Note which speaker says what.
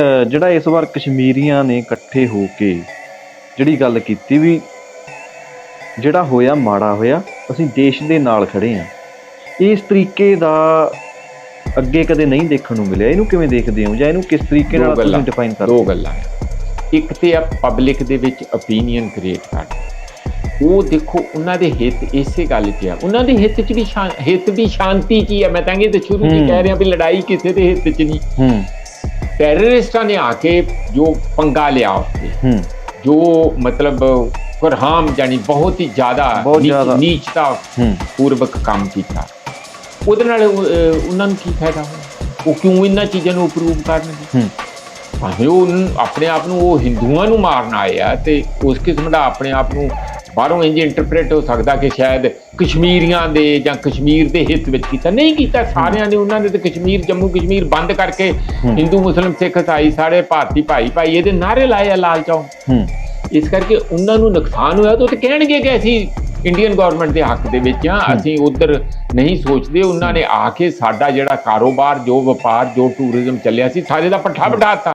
Speaker 1: ਜਿਹੜਾ ਇਸ ਵਾਰ ਕਸ਼ਮੀਰੀਆਂ ਨੇ ਇਕੱਠੇ ਹੋ ਕੇ ਜਿਹੜੀ ਗੱਲ ਕੀਤੀ ਵੀ ਜਿਹੜਾ ਹੋਇਆ ਮਾੜਾ ਹੋਇਆ ਅਸੀਂ ਦੇਸ਼ ਦੇ ਨਾਲ ਖੜੇ ਹਾਂ ਇਸ ਤਰੀਕੇ ਦਾ ਅੱਗੇ ਕਦੇ ਨਹੀਂ ਦੇਖਣ ਨੂੰ ਮਿਲਿਆ। ਇਹਨੂੰ ਕਿਵੇਂ ਦੇਖਦੇ ਹੋ? ਜਾਂ ਇਹਨੂੰ ਕਿਸ ਤਰੀਕੇ
Speaker 2: ਦੋ
Speaker 1: ਨਾਲ ਤੁਸੀਂ ਡਿਫਾਈਨ
Speaker 2: ਦੋ
Speaker 1: ਕਰਦੇ
Speaker 2: ਗੱਲਾਂ ਇੱਕ ਤੇ ਆ ਪਬਲਿਕ ਦੇ ਵਿੱਚ ਓਪੀਨੀਅਨ ਕ੍ਰੀਏਟ ਕਰਨਾ। ਉਹ ਦੇਖੋ ਉਹਨਾਂ ਦੇ ਹਿੱਤ ਇਸੇ ਗੱਲ 'ਚ ਆ। ਉਹਨਾਂ ਦੇ ਹਿੱਤ 'ਚ ਵੀ ਹਿੱਤ ਵੀ ਸ਼ਾਂਤੀ 'ਚ ਹੀ ਆ। ਮੈਂ ਤਾਂ ਇਹ ਤੇ ਸ਼ੁਰੂ 'ਚ ਹੀ
Speaker 1: ਹੂੰ।
Speaker 2: ਕਹਿ ਰਿਹਾ ਵੀ ਲੜਾਈ ਕਿਸੇ ਦੇ ਹਿੱਤ 'ਚ ਨਹੀਂ।
Speaker 1: ਹੂੰ
Speaker 2: ਟੈਰਰਿਸਟਾਂ ਨੇ ਆ ਕੇ ਜੋ ਪੰਗਾ ਲਿਆ ਉੱਥੇ।
Speaker 1: ਹੂੰ।
Speaker 2: ਜੋ ਮਤਲਬ ਕੁਰਹਾਮ ਜਾਨੀ ਬਹੁਤ ਹੀ ਜ਼ਿਆਦਾ। ਨੀਚਤਾ ਪੂਰਵਕ ਕੰਮ ਕੀਤਾ। ਉਹਦੇ ਨਾਲ ਉਹਨਾਂ ਨੂੰ ਕੀ ਫਾਇਦਾ ਹੋਇਆ? ਉਹ ਕਿਉਂ ਇਹਨਾਂ ਚੀਜ਼ਾਂ ਨੂੰ ਅਪਰੂਵ ਕਰਨਗੇ?
Speaker 1: ਹੂੰ।
Speaker 2: ਭਾਵੇਂ ਉਹ ਆਪਣੇ ਆਪ ਨੂੰ ਉਹ ਹਿੰਦੂਆਂ ਨੂੰ ਮਾਰਨ ਆਏ ਆ ਤੇ ਉਸ ਕਿਸਮ ਦਾ ਆਪਣੇ ਆਪ ਨੂੰ ਬਾਹਰੋਂ ਇੰਜ ਇੰਟਰਪ੍ਰੀਟ ਹੋ ਸਕਦਾ ਕਿ ਸ਼ਾਇਦ ਕਸ਼ਮੀਰੀਆਂ ਦੇ ਜਾਂ ਕਸ਼ਮੀਰ ਦੇ ਹਿੱਤ ਵਿੱਚ ਕੀਤਾ। ਨਹੀਂ ਕੀਤਾ ਸਾਰਿਆਂ ਨੇ ਉਹਨਾਂ ਨੇ ਤੇ ਕਸ਼ਮੀਰ ਜੰਮੂ ਕਸ਼ਮੀਰ ਬੰਦ ਕਰਕੇ ਹਿੰਦੂ ਮੁਸਲਮ ਸਿੱਖ ਇਸਾਈ ਸਾਰੇ ਭਾਰਤੀ ਭਾਈ ਭਾਈ ਇਹਦੇ ਨਾਰੇ ਲਾਏ ਆ ਲਾਲ
Speaker 1: ਹੂੰ।
Speaker 2: ਇਸ ਕਰਕੇ ਉਹਨਾਂ ਨੂੰ ਨੁਕਸਾਨ ਹੋਇਆ ਤਾਂ ਉਹ ਤੇ ਕਹਿਣਗੇ ਕਿ ਅਸੀਂ ਇੰਡੀਅਨ ਗਵਰਨਮੈਂਟ ਦੇ ਹੱਕ ਦੇ ਵਿੱਚ ਆ ਅਸੀਂ ਉਧਰ ਨਹੀਂ ਸੋਚਦੇ। ਉਹਨਾਂ ਨੇ ਆ ਕੇ ਸਾਡਾ ਜਿਹੜਾ ਕਾਰੋਬਾਰ ਜੋ ਵਪਾਰ ਜੋ ਟੂਰਿਜ਼ਮ ਚੱਲਿਆ ਸੀ ਸਾਰੇ ਦਾ ਪੱਠਾ ਬਿਠਾਤਾ